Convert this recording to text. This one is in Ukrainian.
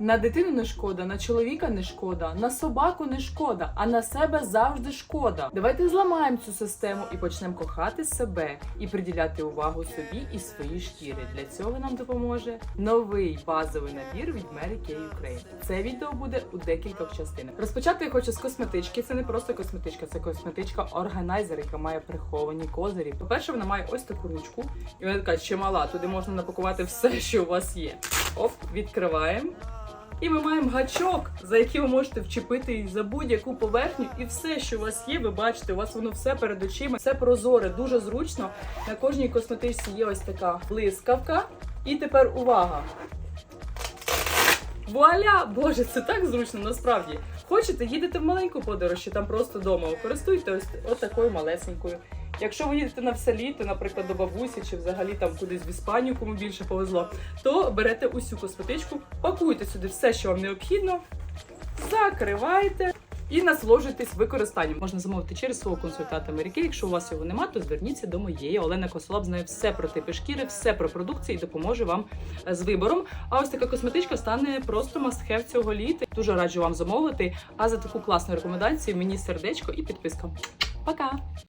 На дитину не шкода, на чоловіка не шкода, на собаку не шкода, а на себе завжди шкода. Давайте зламаємо цю систему і почнемо кохати себе і приділяти увагу собі і своїй шкірі. Для цього нам допоможе новий базовий набір від Mary Kay Ukraine. Це відео буде у декількох частинах. Розпочати я хочу з косметички. Це не просто косметичка, це косметичка органайзер, яка має приховані козирі. По-перше, вона має ось таку ручку, і вона така чимала. Туди можна напакувати все, що у вас є. Оп, відкриваємо. І ми маємо гачок, за який ви можете вчепити за будь-яку поверхню, і все, що у вас є, ви бачите, у вас воно все перед очима, все прозоре, дуже зручно. На кожній косметичці є ось така блискавка. І тепер увага! Вуаля! Боже, це так зручно, насправді. Хочете, їдете в маленьку подорож, чи там просто вдома. Користуйте ось, ось такою малесенькою. Якщо ви їдете на все літо, наприклад, до бабусі, чи взагалі там кудись в Іспанію, кому більше повезло, то берете усю косметичку, пакуйте сюди все, що вам необхідно, закривайте. І насолоджуйтесь використанням. Можна замовити через свого консультанта Меріки. Якщо у вас його немає, то зверніться до моєї. Олена Косолап знає все про типи шкіри, все про продукцію і допоможе вам е, з вибором. А ось така косметичка стане просто мастхев цього літа. Дуже раджу вам замовити. А за таку класну рекомендацію мені сердечко і підписка. Пока!